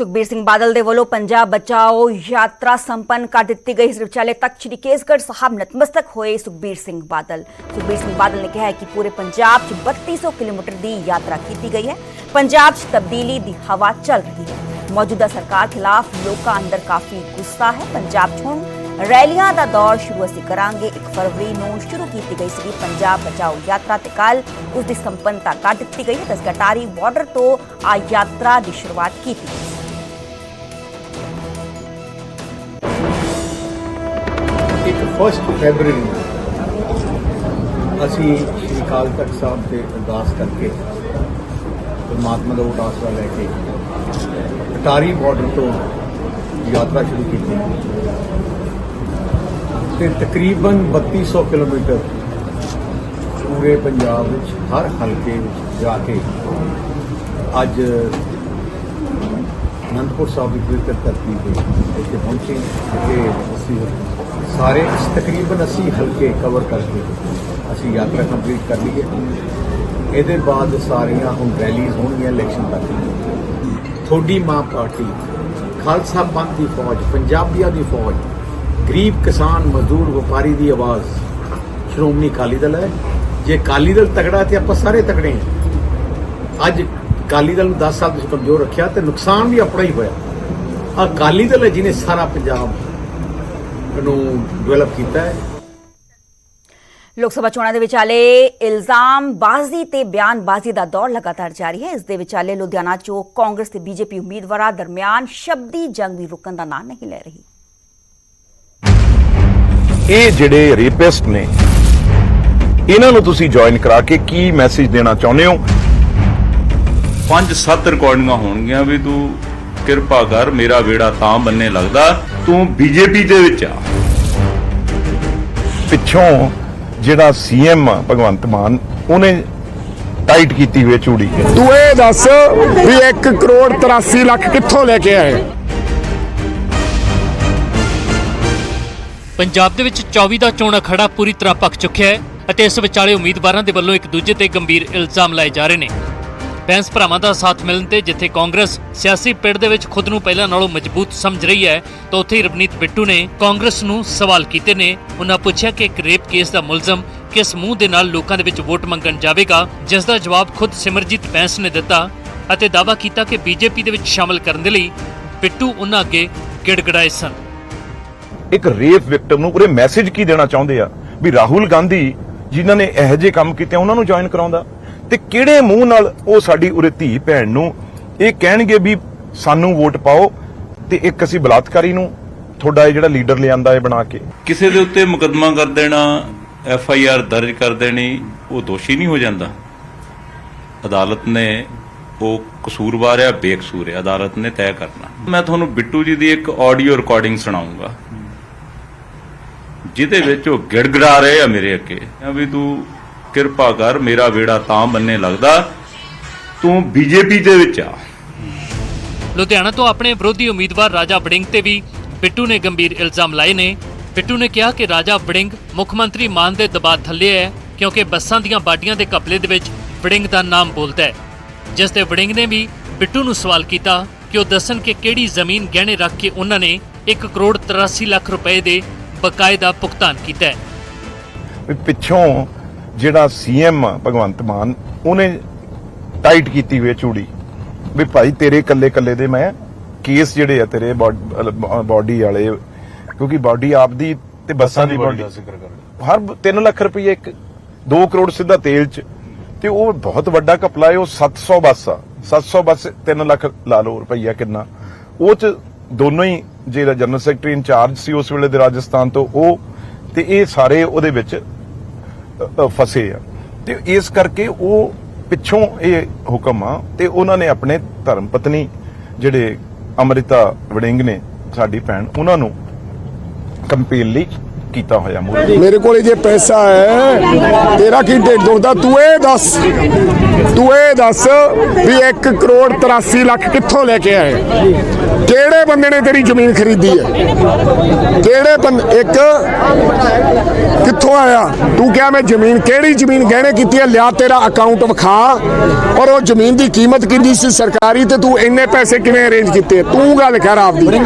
सुखबीर सिंह बादल दे वालों पंजाब बचाओ यात्रा संपन्न कर दी गई। सचिवालय तक श्री केसगढ़ साहब नतमस्तक होए सुखबीर सिंह बादल। सुखबीर सिंह बादल ने कहा है कि पूरे पंजाब च बत्तीस किलोमीटर की यात्रा की गई है। पंजाब च तब्दीली की हवा चल रही है। मौजूदा सरकार खिलाफ लोगों अंदर काफ़ी गुस्सा है। पंजाब छोड़ रैलिया का दौर शुरू असं करा एक फरवरी में शुरू की गई सी पंजाब बचाओ यात्रा से कल उसकी संपन्नता कर दी गई है। दस कटारी बॉर्डर तो आ यात्रा की शुरुआत की गई। ਫਸਟ ਫੈਬਰੀ ਨੂੰ ਅਸੀਂ ਸ਼੍ਰੀ ਕਾਲ ਤਖਤ ਸਾਹਿਬ ਤੇ ਅਰਦਾਸ ਕਰਕੇ ਪਰਮਾਤਮਾ ਦਾ ਉਪਾਸਨਾ ਲੈ ਕੇ ਅਟਾਰੀ ਬਾਰਡਰ ਤੋਂ ਯਾਤਰਾ ਸ਼ੁਰੂ ਕੀਤੀ। ਤੇ ਤਕਰੀਬਨ 3200 ਕਿਲੋਮੀਟਰ ਪੂਰੇ ਪੰਜਾਬ ਵਿੱਚ, ਹਰ ਹਲਕੇ ਵਿੱਚ ਜਾ ਕੇ ਅੱਜ ਅਨੰਦਪੁਰ ਸਾਹਿਬ ਦੀ ਪਵਿੱਤਰ ਧਰਤੀ ਤੇ ਇੱਥੇ ਪਹੁੰਚੇ, ਜਿੱਥੇ ਅਸੀਂ ਸਾਰੇ ਤਕਰੀਬਨ 80 ਹਲਕੇ ਕਵਰ ਕਰਕੇ ਅਸੀਂ ਯਾਤਰਾ ਕੰਪਲੀਟ ਕਰ ਲਈ ਹੈ ਇਹਦੇ ਬਾਅਦ ਸਾਰੀਆਂ ਹੁਣ ਰੈਲੀਜ਼ ਹੋਣਗੀਆਂ ਇਲੈਕਸ਼ਨ ਤੱਕ। ਥੋੜੀ ਮਾਂ ਪਾਰਟੀ, ਖਾਲਸਾ ਪੰਥ ਦੀ ਫੌਜ, ਪੰਜਾਬੀਆਂ ਦੀ ਫੌਜ, ਗਰੀਬ ਕਿਸਾਨ, ਮਜ਼ਦੂਰ, ਵਪਾਰੀ ਦੀ ਆਵਾਜ਼। ਸ਼੍ਰੋਮਣੀ ਅਕਾਲੀ ਦਲ ਹੈ। ਜੇ ਅਕਾਲੀ ਦਲ ਤਕੜਾ ਤੇ ਆਪਾਂ ਸਾਰੇ ਤਕੜੇ ਹਾਂ। ਅੱਜ ਅਕਾਲੀ ਦਲ ਨੂੰ 10 ਸਾਲ ਤੁਸੀਂ ਕਮਜ਼ੋਰ ਰੱਖਿਆ ਤੇ ਨੁਕਸਾਨ ਵੀ ਆਪਣਾ ਹੀ ਹੋਇਆ। ਅਕਾਲੀ ਦਲ ਹੈ ਜਿਹਨੇ ਸਾਰਾ ਪੰਜਾਬ ਨੂੰ ਡਿਵੈਲਪ ਕੀਤਾ ਹੈ। ਲੋਕ ਸਭਾ ਚੋਣਾਂ ਦੇ ਵਿਚਾਲੇ ਇਲਜ਼ਾਮ ਬਾਜ਼ੀ ਤੇ ਬਿਆਨਬਾਜ਼ੀ ਦਾ ਦੌਰ ਲਗਾਤਾਰ ਜਾਰੀ ਹੈ। ਇਸ ਦੇ ਵਿਚਾਲੇ ਲੁਧਿਆਣਾ ਚੋਂ ਕਾਂਗਰਸ ਤੇ ਬੀਜੇਪੀ ਉਮੀਦਵਾਰਾਂ ਦਰਮਿਆਨ ਸ਼ਬਦੀ ਜੰਗ ਵੀ ਰੁਕਣ ਦਾ ਨਾਂ ਨਹੀਂ ਲੈ ਰਹੀ। ਇਹ ਜਿਹੜੇ ਰੇਪਿਸਟ ਨੇ ਇਹਨਾਂ ਨੂੰ ਤੁਸੀਂ ਜੁਆਇਨ ਕਰਾ ਕੇ ਕੀ ਮੈਸੇਜ ਦੇਣਾ ਚਾਹੁੰਦੇ ਹੋ? ਪੰਜ ਸੱਤ ਰਿਕਾਰਡਿੰਗਾਂ ਹੋਣਗੀਆਂ ਵੀ ਤੂੰ ਕਿਰਪਾ ਕਰ ਮੇਰਾ ਵੇੜਾ ਤਾਂ ਬੰਨੇ ਲੱਗਦਾ ਤੂੰ ਬੀਜੇਪੀ ਦੇ ਵਿੱਚ ਆ। ਪਿੱਛੋਂ ਜਿਹੜਾ ਸੀਐਮ ਭਗਵੰਤ ਮਾਨ ਉਹਨੇ ਟਾਈਟ ਕੀਤੀ ਹੋਈ ਚੂੜੀ। ਤੂੰ ਇਹ ਦੱਸ ਵੀ 1 ਕਰੋੜ 83 ਲੱਖ ਕਿੱਥੋਂ ਲੈ ਕੇ ਆਏ? ਪੰਜਾਬ ਦੇ ਵਿੱਚ 24 ਦਾ ਚੋਣ ਅਖਾੜਾ ਪੂਰੀ ਤਰ੍ਹਾਂ ਪੱਕ ਚੁੱਕਿਆ ਹੈ ਅਤੇ ਇਸ ਵਿਚਾਲੇ ਉਮੀਦਵਾਰਾਂ ਦੇ ਵੱਲੋਂ ਇੱਕ ਦੂਜੇ ਤੇ ਗੰਭੀਰ ਇਲਜ਼ਾਮ ਲਾਏ ਜਾ ਰਹੇ ਨੇ। ਬੈਂਸ ਭਰਾਵਾਂ ਦਾ ਸਾਥ ਮਿਲਣ ਤੇ ਜਿੱਥੇ ਕਾਂਗਰਸ ਸਿਆਸੀ ਪਿੜ ਦੇ ਵਿੱਚ ਖੁਦ ਨੂੰ ਪਹਿਲਾਂ ਨਾਲੋਂ ਮਜ਼ਬੂਤ ਸਮਝ ਰਹੀ ਹੈ, ਤਾਂ ਉੱਥੇ ਹੀ ਰਵਨੀਤ ਬਿੱਟੂ ਨੇ ਕਾਂਗਰਸ ਨੂੰ ਸਵਾਲ ਕੀਤੇ ਨੇ। ਉਹਨਾਂ ਪੁੱਛਿਆ ਕਿ ਇੱਕ ਰੇਪ ਕੇਸ ਦਾ ਮੁਲਜ਼ਮ ਕਿਸ ਮੂੰਹ ਦੇ ਨਾਲ ਲੋਕਾਂ ਦੇ ਵਿੱਚ ਵੋਟ ਮੰਗਣ ਜਾਵੇਗਾ, ਜਿਸ ਦਾ ਜਵਾਬ ਖੁਦ ਸਿਮਰਜੀਤ ਬੈਂਸ ਨੇ ਦਿੱਤਾ ਅਤੇ ਦਾਅਵਾ ਕੀਤਾ ਕਿ ਬੀਜੇਪੀ ਦੇ ਵਿੱਚ ਸ਼ਾਮਲ ਕਰਨ ਦੇ ਲਈ ਬਿੱਟੂ ਉਹਨਾਂ ਅੱਗੇ ਗਿੜਗੜਾਏ ਸਨ। ਇੱਕ ਰੇਪ ਵਿਕਟਮ ਨੂੰ ਉਹਦੇ ਮੈਸੇਜ ਕੀ ਦੇਣਾ ਚਾਹੁੰਦੇ ਆ? ਵੀ ਰਾਹੁਲ ਗਾਂਧੀ ਜਿਨ੍ਹਾਂ ਨੇ ਇਹੋ ਜਿਹੇ ਕੰਮ ਕੀਤੇ ਉਹਨਾਂ ਨੂੰ ਜੁਆਇਨ ਕਰਾਉਂਦਾ? ਤੇ ਕਿਹੜੇ ਮੂੰਹ ਨਾਲ ਉਹ ਸਾਡੀ ਉਰੇ ਧੀ ਭੈਣ ਨੂੰ ਇਹ ਕਹਿਣਗੇ ਵੀ ਸਾਨੂੰ ਵੋਟ ਪਾਓ ਤੇ ਇੱਕ ਅਸੀਂ ਬਲਾਤਕਾਰੀ ਨੂੰ, ਤੁਹਾਡਾ ਇਹ ਜਿਹੜਾ ਲੀਡਰ ਲਿਆਂਦਾ ਹੈ ਬਣਾ ਕੇ। ਕਿਸੇ ਦੇ ਉੱਤੇ ਮੁਕੱਦਮਾ ਕਰ ਦੇਣਾ, ਐਫ ਆਈ ਆਰ ਦਰਜ ਕਰ ਦੇਣੀ, ਉਹ ਦੋਸ਼ੀ ਨਹੀਂ ਹੋ ਜਾਂਦਾ। ਅਦਾਲਤ ਨੇ ਉਹ ਕਸੂਰਵਾਰ ਆ, ਬੇਕਸੂਰ ਹੈ ਅਦਾਲਤ ਨੇ ਤੈਅ ਕਰਨਾ। ਮੈਂ ਤੁਹਾਨੂੰ ਬਿੱਟੂ ਜੀ ਦੀ ਇੱਕ ਆਡੀਓ ਰਿਕਾਰਡਿੰਗ ਸੁਣਾਉਂਗਾ। ਜਿਹਦੇ ਵਿੱਚ ਉਹ ਗਿੜਗੜਾ ਰਹੇ ਆ ਮੇਰੇ ਅੱਗੇ। ਆ ਵੀ ਤੂੰ ਕਿਰਪਾ ਕਰ ਮੇਰਾ ਵੇੜਾ ਤਾਂ ਬੰਨੇ ਲੱਗਦਾ। ਤੂੰ ਬੀਜੇਪੀ ਦੇ ਵਿੱਚ ਆ। ਲੁਧਿਆਣਾ ਤੋਂ ਆਪਣੇ ਵਿਰੋਧੀ ਉਮੀਦਵਾਰ ਰਾਜਾ ਵੜਿੰਗ ਤੇ ਵੀ ਬਿੱਟੂ ਨੇ ਗੰਭੀਰ ਇਲਜ਼ਾਮ ਲਾਏ ਨੇ। ਬਿੱਟੂ ਨੇ ਕਿਹਾ ਕਿ ਰਾਜਾ ਵੜਿੰਗ ਮੁੱਖ ਮੰਤਰੀ ਮਾਨ ਦੇ ਦਬਾਅ ਥੱਲੇ ਹੈ ਕਿਉਂਕਿ ਬੱਸਾਂ ਦੀਆਂ ਬਾਡੀਆਂ ਦੇ ਕਪਲੇ ਦੇ ਵਿੱਚ ਵੜਿੰਗ ਦਾ ਨਾਮ ਬੋਲਦਾ ਹੈ। ਜਿਸ ਤੇ ਵੜਿੰਗ ਨੇ ਵੀ ਬਿੱਟੂ ਨੂੰ ਸਵਾਲ ਕੀਤਾ ਕਿ ਉਹ ਦੱਸਣ ਕਿ ਕਿਹੜੀ ਜ਼ਮੀਨ ਗਹਿਣੇ ਰੱਖ ਕੇ ਉਹਨਾਂ ਨੇ 1 ਕਰੋੜ 83 ਲੱਖ ਰੁਪਏ ਦੇ ਬਕਾਇਦਾ ਭੁਗਤਾਨ ਕੀਤਾ ਹੈ। ਵੀ ਪਿੱਛੋਂ ਜਿਹੜਾ ਸੀਐਮ ਭਗਵੰਤ ਮਾਨ ਉਹਨੇ ਟਾਈਟ ਕੀਤੀ ਹੋਈ ਚੂੜੀ। ਵੀ ਭਾਈ ਤੇਰੇ ਕੱਲੇ ਕੱਲੇ ਦੇ ਮੈਂ ਕੇਸ ਜਿਹੜੇ ਆ ਤੇਰੇ ਬਾਡੀ ਵਾਲੇ ਕਿਉਂਕਿ ਬਾਡੀ ਆਪਦੀ ਤੇ ਬੱਸਾਂ ਦੀ ਬਾਡੀ। ਹਰ 3 ਲੱਖ ਰੁਪਏ ਇੱਕ 2 ਕਰੋੜ ਸਿੱਧਾ ਤੇਲ ਚ। ਤੇ ਉਹ ਬਹੁਤ ਵੱਡਾ ਘਪਲਾ ਹੈ ਉਹ 700 ਬੱਸ ਆ। 700 ਬੱਸ 3 ਲੱਖ ਲਾ ਲਓ ਰੁਪਈਆ ਕਿੰਨਾ। ਉਹ ਚ ਦੋਨੋਂ ਹੀ ਜਿਹੜਾ ਜਨਰਲ ਸੈਕਟਰੀ ਇੰਚਾਰਜ ਸੀ ਉਸ ਵੇਲੇ ਦੇ ਰਾਜਸਥਾਨ ਤੋਂ ਉਹ ਤੇ ਇਹ ਸਾਰੇ ਉਹਦੇ ਵਿੱਚ ਫਸੇ ਆ। ਤੇ ਇਸ ਕਰਕੇ ਉਹ ਪਿੱਛੋਂ ਇਹ ਹੁਕਮ ਆ ਤੇ ਉਹਨਾਂ ਨੇ ਆਪਣੇ ਧਰਮ ਪਤਨੀ ਜਿਹੜੇ ਅਮ੍ਰਿਤਾ ਵੜਿੰਗ ਨੇ, ਸਾਡੀ ਭੈਣ, ਉਹਨਾਂ ਨੂੰ ਕੰਪੇਲ ਲਈ ਕੀਤਾ ਹੋਇਆ ਮੂਰੇ ਮੇਰੇ ਕੋਲੇ ਜੇ ਪੈਸਾ ਹੈ, ਤੇਰਾ ਕੀ ਢਿੱਡ ਦੁਖਦਾ? ਤੂੰ ਇਹ ਦੱਸ, ਤੂੰ ਇਹ ਦੱਸ ਵੀ 1 ਕਰੋੜ 83 ਲੱਖ ਕਿੱਥੋਂ ਲੈ ਕੇ ਆਏ? ਕਿਹੜੇ ਬੰਦੇ ਨੇ ਤੇਰੀ ਜ਼ਮੀਨ ਖਰੀਦੀ ਹੈ? ਕਿਹੜੇ ਬੰਦੇ ਇੱਕ ਕਿੱਥੋਂ ਆਇਆ? ਤੂੰ ਕਿਹਾ ਮੈਂ ਜ਼ਮੀਨ, ਕਿਹੜੀ ਜ਼ਮੀਨ ਗਹਿਣੇ ਕੀਤੀ ਹੈ? ਲਿਆ ਤੇਰਾ ਅਕਾਊਂਟ ਵਿਖਾ ਔਰ ਉਹ ਜ਼ਮੀਨ ਦੀ ਕੀਮਤ ਕਿੰਨੀ ਸੀ ਸਰਕਾਰੀ ਤੇ ਤੂੰ ਇੰਨੇ ਪੈਸੇ ਕਿਵੇਂ ਅਰੇਂਜ ਕੀਤੇ? ਤੂੰ ਗੱਲ ਕਰ ਆਪਦੀ।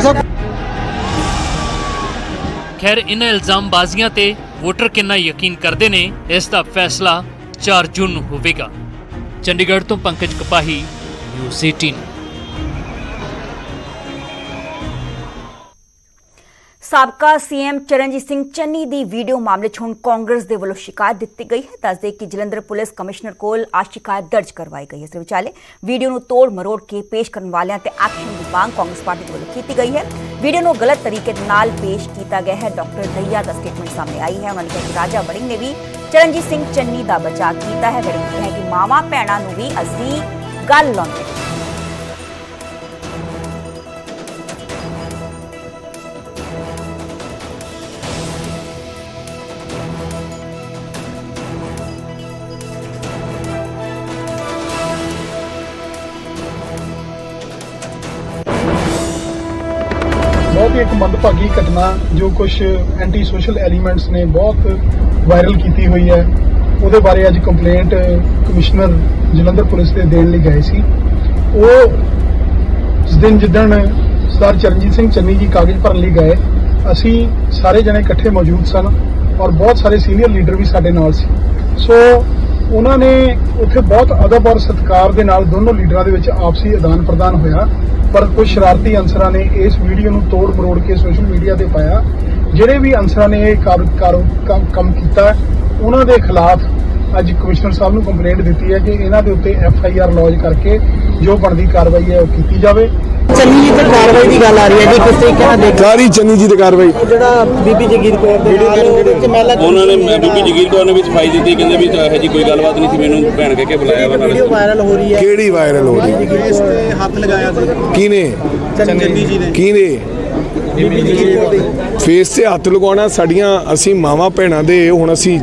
ਖੈਰ, ਇਹਨਾਂ ਇਲਜ਼ਾਮਬਾਜ਼ੀਆਂ ਤੇ ਵੋਟਰ ਕਿੰਨਾ ਯਕੀਨ ਕਰਦੇ ਨੇ, ਇਸ ਦਾ ਫੈਸਲਾ 4 ਜੂਨ ਨੂੰ ਹੋਵੇਗਾ। ਚੰਡੀਗੜ੍ਹ ਤੋਂ ਪੰਕਜ ਕਪਾਹੀ, ਨਿਊਜ਼ 18 ਸਾਬਕਾ ਸੀਐਮ ਚਰਨਜੀਤ ਸਿੰਘ ਚੰਨੀ ਦੀ ਵੀਡੀਓ ਮਾਮਲੇ 'ਚ ਹੁਣ ਕਾਂਗਰਸ ਦੇ ਵੱਲੋਂ ਸ਼ਿਕਾਇਤ ਦਿੱਤੀ ਗਈ ਹੈ। ਦੱਸਦੇ ਕਿ ਜਲੰਧਰ ਪੁਲਿਸ ਕਮਿਸ਼ਨਰ ਕੋਲ ਆ ਸ਼ਿਕਾਇਤ ਦਰਜ ਕਰਵਾਈ ਗਈ ਹੈ। ਇਸ ਵਿਚਾਲੇ ਵੀਡੀਓ ਨੂੰ ਤੋੜ ਮਰੋੜ ਕੇ ਪੇਸ਼ ਕਰਨ ਵਾਲਿਆਂ ਤੇ ਐਕਸ਼ਨ ਦੀ ਮੰਗ ਕਾਂਗਰਸ ਪਾਰਟੀ ਵੱਲੋਂ ਕੀਤੀ ਗਈ ਹੈ। ਵੀਡੀਓ ਨੂੰ ਗਲਤ ਤਰੀਕੇ ਦੇ ਨਾਲ ਪੇਸ਼ ਕੀਤਾ ਗਿਆ ਹੈ। ਡਾਕਟਰ ਦਈਆ ਦਾ ਸਟੇਟਮੈਂਟ ਸਾਹਮਣੇ ਆਈ ਹੈ। ਉਹਨਾਂ ਨੇ ਕਿਹਾ ਕਿ ਰਾਜਾ ਵੜਿੰਗ ਨੇ ਵੀ ਚਰਨਜੀਤ ਸਿੰਘ ਚੰਨੀ ਦਾ ਬਚਾਅ ਕੀਤਾ ਹੈ। ਵੜਿੰਗ ਨੇ ਕਿਹਾ ਕਿ ਮਾਵਾਂ ਭੈਣਾਂ ਨੂੰ ਵੀ ਅਸੀਂ ਗੱਲ ਲਾਉਂਦੇ ਹਾਂ। ਇੱਕ ਮੰਦਭਾਗੀ ਘਟਨਾ ਜੋ ਕੁਝ ਐਂਟੀ ਸੋਸ਼ਲ ਐਲੀਮੈਂਟਸ ਨੇ ਬਹੁਤ ਵਾਇਰਲ ਕੀਤੀ ਹੋਈ ਹੈ ਉਹਦੇ ਬਾਰੇ ਅੱਜ ਕੰਪਲੇਂਟ ਕਮਿਸ਼ਨਰ ਜਲੰਧਰ ਪੁਲਿਸ ਦੇ ਦੇਣ ਲਈ ਗਏ ਸੀ ਉਹ ਉਸ ਦਿਨ ਜਿੱਦਣ ਸਰ ਚਰਨਜੀਤ ਸਿੰਘ ਚੰਨੀ ਜੀ ਕਾਗਜ਼ ਭਰਨ ਲਈ ਗਏ, ਅਸੀਂ ਸਾਰੇ ਜਣੇ ਇਕੱਠੇ ਮੌਜੂਦ ਸਨ ਔਰ ਬਹੁਤ ਸਾਰੇ ਸੀਨੀਅਰ ਲੀਡਰ ਵੀ ਸਾਡੇ ਨਾਲ ਸੀ ਸੋ ਉਹਨਾਂ ਨੇ ਉੱਥੇ ਬਹੁਤ ਅਦਬ ਔਰ ਸਤਿਕਾਰ ਦੇ ਨਾਲ ਦੋਨੋਂ ਲੀਡਰਾਂ ਦੇ ਵਿੱਚ ਆਪਸੀ ਆਦਾਨ ਪ੍ਰਦਾਨ ਹੋਇਆ। ਪਰ ਕੁਝ ਸ਼ਰਾਰਤੀ ਅਨਸਰਾਂ ਨੇ ਇਸ ਵੀਡੀਓ ਨੂੰ ਤੋੜ ਮਰੋੜ ਕੇ ਸੋਸ਼ਲ ਮੀਡੀਆ ਤੇ ਪਾਇਆ। ਜਿਹੜੇ ਵੀ ਅਨਸਰਾਂ ਨੇ ਇਹ ਕਾਰ- ਕੰਮ ਕੰਮ ਕੀਤਾ, ਉਹਨਾਂ ਦੇ ਖਿਲਾਫ ਅੱਜ ਕਮਿਸ਼ਨਰ ਸਾਹਿਬ ਨੂੰ ਕੰਪਲੇਂਟ ਦਿੱਤੀ ਹੈ ਕਿ ਇਹਨਾਂ ਦੇ ਉੱਤੇ ਐਫ ਆਈ ਆਰ ਲੌਜ ਕਰਕੇ ਜੋ ਬਣਦੀ ਕਾਰਵਾਈ ਹੈ ਉਹ ਕੀਤੀ ਜਾਵੇ। ਚੰਨੀ ਜੀ ਤੇ ਕਾਰਵਾਈ ਦੀ ਗੱਲ ਆ ਰਹੀ ਹੈ ਜੀ ਕਿਸ ਤਰੀਕੇ ਨਾਲ ਦੇਖ ਕਾਰੀ ਚੰਨੀ ਜੀ ਦੀ ਕਾਰਵਾਈ। ਜਿਹੜਾ ਬੀਬੀ ਜਗੀਰ ਕੌਰ ਦੇ ਨਾਲ ਉਹਨਾਂ ਨੇ ਬੀਬੀ ਜਗੀਰ ਕੌਰ ਨੇ ਵੀ ਸਫ਼ਾਈ ਦਿੱਤੀ ਕਹਿੰਦੇ ਵੀ ਇਹੋ ਜੀ ਕੋਈ ਗੱਲਬਾਤ ਨਹੀਂ ਸੀ ਮੈਨੂੰ ਭੈਣ ਕਹਿ ਕੇ ਬੁਲਾਇਆ ਵਾ ਵੀਡੀਓ ਵਾਇਰਲ ਹੋ ਰਹੀ ਹੈ। ਕਿਹੜੀ ਵਾਇਰਲ ਹੋ ਰਹੀ ਇਸ ਤੇ ਹੱਥ ਲਗਾਇਆ ਸੀ। ਕਿਨੇ ਚੰਨੀ ਜੀ ਨੇ। ਕਿਨੇ ਬੀਬੀ ਜਗੀਰ ਕੌਰ ਦੇ। ਫੇਸ ਤੇ ਹੱਥ ਲਗਾਉਣਾ ਸਾਡੀਆਂ ਅਸੀਂ ਮਾਵਾਂ ਭੈਣਾਂ ਦੇ ਹੁਣ ਅਸੀਂ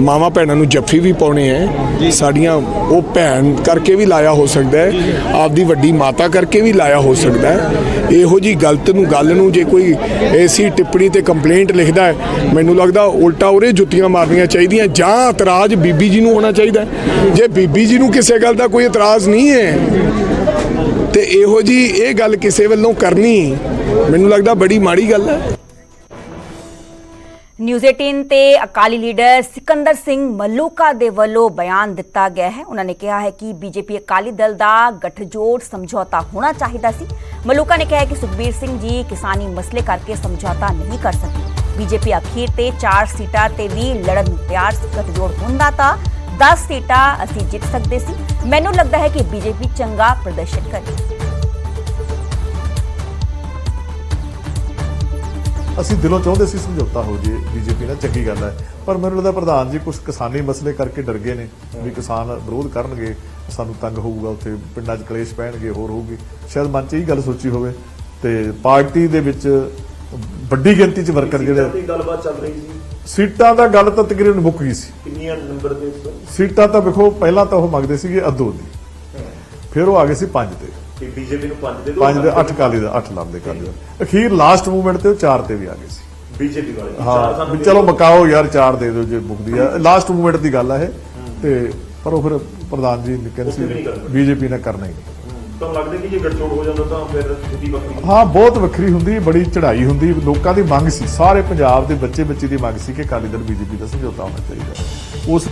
ਮਾਵਾਂ ਭੈਣਾਂ ਨੂੰ ਜੱਫੀ ਵੀ ਪਾਉਣੇ ਐ ਸਾਡੀਆਂ ਉਹ ਭੈਣ ਕਰਕੇ ਵੀ ਲਾਇਆ ਹੋ ਸਕਦਾ ਹੈ। ਆਪਦੀ ਵੱਡੀ ਮਾਤਾ ਕਰਕੇ ਵੀ ਲਾਇਆ ਹੋ ਸਕਦਾ ਹੈ। ਇਹੋ ਜੀ ਗਲਤ ਨੂੰ ਗੱਲ ਨੂੰ ਜੇ ਕੋਈ ਐਸੀ ਟਿੱਪਣੀ ਤੇ ਕੰਪਲੇਂਟ ਲਿਖਦਾ ਹੈ ਮੈਨੂੰ ਲੱਗਦਾ ਉਲਟਾ ਉਹਰੇ ਜੁੱਤੀਆਂ ਮਾਰਨੀਆਂ ਚਾਹੀਦੀਆਂ ਜਾਂ ਇਤਰਾਜ਼ ਬੀਬੀ ਜੀ ਨੂੰ ਹੋਣਾ ਚਾਹੀਦਾ ਹੈ। ਜੇ ਬੀਬੀ ਜੀ ਨੂੰ ਕਿਸੇ ਗੱਲ ਦਾ ਕੋਈ ਇਤਰਾਜ਼ ਨਹੀਂ ਹੈ ਤੇ ਇਹੋ ਜੀ ਇਹ ਗੱਲ ਕਿਸੇ ਵੱਲੋਂ ਕਰਨੀ ਮੈਨੂੰ ਲੱਗਦਾ ਬੜੀ ਮਾੜੀ ਗੱਲ ਹੈ। ਨਿਊਜ਼ 18 ਤੇ ਅਕਾਲੀ ਲੀਡਰ ਸਿਕੰਦਰ ਸਿੰਘ ਮਲੂਕਾ ਦੇ ਵੱਲੋਂ ਬਿਆਨ ਦਿੱਤਾ ਗਿਆ ਹੈ। ਉਹਨਾਂ ਨੇ ਕਿਹਾ ਹੈ ਕਿ ਬੀਜੇਪੀ ਅਕਾਲੀ ਦਲ ਦਾ ਗਠਜੋੜ ਸਮਝੌਤਾ ਹੋਣਾ ਚਾਹੀਦਾ ਸੀ। ਮਲੂਕਾ ਨੇ ਕਿਹਾ ਕਿ ਸੁਖਬੀਰ ਸਿੰਘ ਜੀ ਕਿਸਾਨੀ ਮਸਲੇ ਕਰਕੇ ਸਮਝੌਤਾ ਨਹੀਂ ਕਰ ਸਕੀ। ਬੀਜੇਪੀ ਅਖੀਰ ਤੇ 4 ਸੀਟਾਂ ਤੇ ਵੀ ਲੜਨ ਨੂੰ ਤਿਆਰ ਸੀ। ਗਠਜੋੜ ਹੁੰਦਾ ਤਾਂ 10 ਸੀਟਾਂ ਅਸੀਂ ਜਿੱਤ ਸਕਦੇ ਸੀ। ਮੈਨੂੰ ਲੱਗਦਾ ਹੈ ਕਿ ਬੀਜੇਪੀ ਚੰਗਾ ਪ੍ਰਦਰਸ਼ਨ ਕਰੇਗੀ ਅਸੀਂ ਦਿਲੋਂ ਚਾਹੁੰਦੇ ਸੀ ਸਮਝੌਤਾ ਹੋ ਜੇ ਬੀਜੇਪੀ ਨਾਲ ਚੰਗੀ ਗੱਲ ਹੈ। ਪਰ ਮੈਨੂੰ ਲੱਗਦਾ ਪ੍ਰਧਾਨ ਜੀ ਕੁਝ ਕਿਸਾਨੀ ਮਸਲੇ ਕਰਕੇ ਡਰ ਗਏ ਨੇ ਵੀ ਕਿਸਾਨ ਵਿਰੋਧ ਕਰਨਗੇ ਸਾਨੂੰ ਤੰਗ ਹੋਊਗਾ ਉੱਥੇ ਪਿੰਡਾਂ 'ਚ ਕਲੇਸ਼ ਪੈਣਗੇ ਹੋਰ ਹੋਊਗੀ। ਸ਼ਾਇਦ ਮਨ 'ਚ ਇਹ ਗੱਲ ਸੋਚੀ ਹੋਵੇ ਤੇ ਪਾਰਟੀ ਦੇ ਵਿੱਚ ਵੱਡੀ ਗਿਣਤੀ 'ਚ ਵਰਕਰ ਜਿਹੜੇ ਗੱਲਬਾਤ ਚੱਲ ਰਹੀ ਸੀ। ਸੀਟਾਂ ਦਾ ਗੱਲ ਤਾਂ ਤਕਰੀਬਨ ਮੁੱਕ ਗਈ ਸੀ। ਕਿੰਨੀਆਂ ਨੰਬਰ ਦੇ ਸੀਟਾਂ ਤਾਂ ਵੇਖੋ ਪਹਿਲਾਂ ਤਾਂ ਉਹ ਮੰਗਦੇ ਸੀਗੇ ਅੱਧੋ ਦੀ ਫਿਰ ਉਹ ਆ ਗਏ ਸੀ ਪੰਜ ਤੇ। ਤੇ ਬੀਜੇਪੀ ਨੂੰ 5 ਦੇ ਪੰਜ ਦੇ 8 ਕਾਲੀ ਦਾ 8 ਲੰਬੇ ਕਾਲੀ ਦਾ। ਅਖੀਰ ਲਾਸਟ ਮੂਵਮੈਂਟ ਤੇ ਉਹ ਚਾਰ ਤੇ ਵੀ ਆ ਗਏ ਸੀ। ਬੀਜੇਪੀ ਵਾਲੇ। ਹਾਂ ਵੀ ਚਲੋ ਮਕਾਓ ਯਾਰ ਚਾਰ ਦੇ ਦਿਓ ਜੇ ਮੁਕਦੀ ਆ। ਲਾਸਟ ਮੂਵਮੈਂਟ ਦੀ ਗੱਲ ਆ ਇਹ। ਤੇ ਪਰ ਉਹ ਫਿਰ ਪ੍ਰਧਾਨ ਜੀ ਨੇ ਕਹਿੰਦੇ ਸੀ ਬੀਜੇਪੀ ਨੇ ਕਰਨਾ ਹੀ ਨਹੀਂ। ਤੁਹਾਨੂੰ ਲੱਗਦਾ ਕਿ ਜੇ ਗੱਠਜੋੜ ਹੋ ਜਾਂਦਾ ਤਾਂ ਫਿਰ ਸਥਿਤੀ ਵੱਖਰੀ। ਹਾਂ ਬਹੁਤ ਵੱਖਰੀ ਹੁੰਦੀ ਬੜੀ ਚੜ੍ਹਾਈ ਹੁੰਦੀ। ਲੋਕਾਂ ਦੀ ਮੰਗ ਸੀ। ਸਾਰੇ ਪੰਜਾਬ ਦੇ ਬੱਚੇ ਬੱਚੇ ਦੀ ਮੰਗ ਸੀ ਕਿ ਅਕਾਲੀ ਦਲ ਬੀਜੇਪੀ ਦਾ ਸਮਝੌਤਾ ਹੋਣਾ ਚਾਹੀਦਾ। ਉਸ